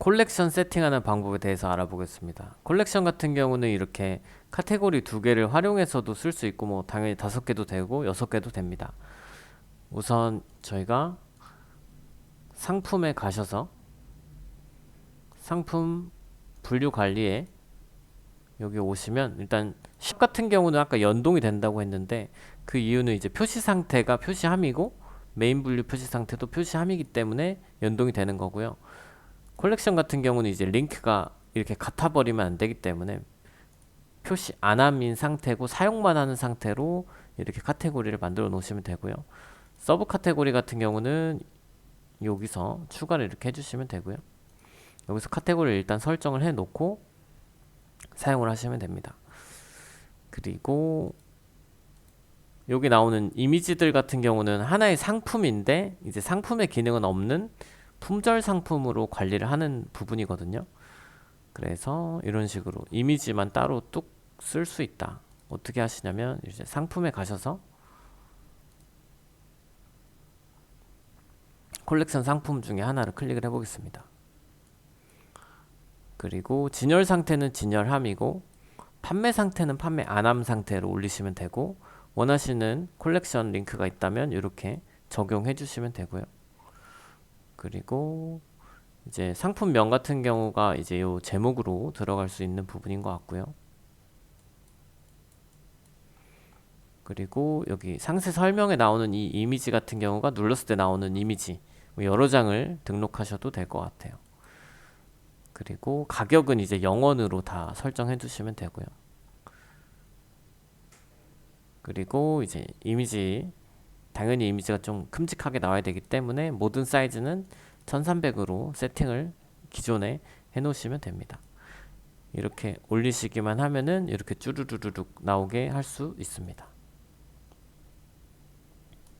콜렉션 세팅하는 방법에 대해서 알아보겠습니다. 콜렉션 같은 경우는 이렇게 카테고리 두 개를 활용해서도 쓸 수 있고 뭐 당연히 다섯 개도 되고 여섯 개도 됩니다. 우선 저희가 상품에 가셔서 상품 분류 관리에 여기 오시면 일단 샵 같은 경우는 아까 연동이 된다고 했는데 그 이유는 이제 표시 상태가 표시함이고 메인 분류 표시 상태도 표시함이기 때문에 연동이 되는 거고요. 콜렉션 같은 경우는 이제 링크가 이렇게 같아 버리면 안 되기 때문에 표시 안함인 상태고 사용만 하는 상태로 이렇게 카테고리를 만들어 놓으시면 되고요. 서브 카테고리 같은 경우는 여기서 추가를 이렇게 해주시면 되고요. 여기서 카테고리를 일단 설정을 해 놓고 사용을 하시면 됩니다. 그리고 여기 나오는 이미지들 같은 경우는 하나의 상품인데 이제 상품의 기능은 없는 품절 상품으로 관리를 하는 부분이거든요. 그래서 이런 식으로 이미지만 따로 뚝 쓸 수 있다. 어떻게 하시냐면 이제 상품에 가셔서 콜렉션 상품 중에 하나를 클릭을 해보겠습니다. 그리고 진열 상태는 진열함이고 판매 상태는 판매 안 함 상태로 올리시면 되고 원하시는 콜렉션 링크가 있다면 이렇게 적용해 주시면 되고요. 그리고 이제 상품명 같은 경우가 이제 요 제목으로 들어갈 수 있는 부분인 것 같고요. 그리고 여기 상세 설명에 나오는 이 이미지 같은 경우가 눌렀을 때 나오는 이미지 뭐 여러 장을 등록하셔도 될 것 같아요. 그리고 가격은 이제 영원으로 다 설정해 주시면 되고요. 그리고 이제 이미지 당연히 이미지가 좀 큼직하게 나와야 되기 때문에 모든 사이즈는 1300으로 세팅을 기존에 해 놓으시면 됩니다. 이렇게 올리시기만 하면은 이렇게 쭈루루룩 나오게 할 수 있습니다.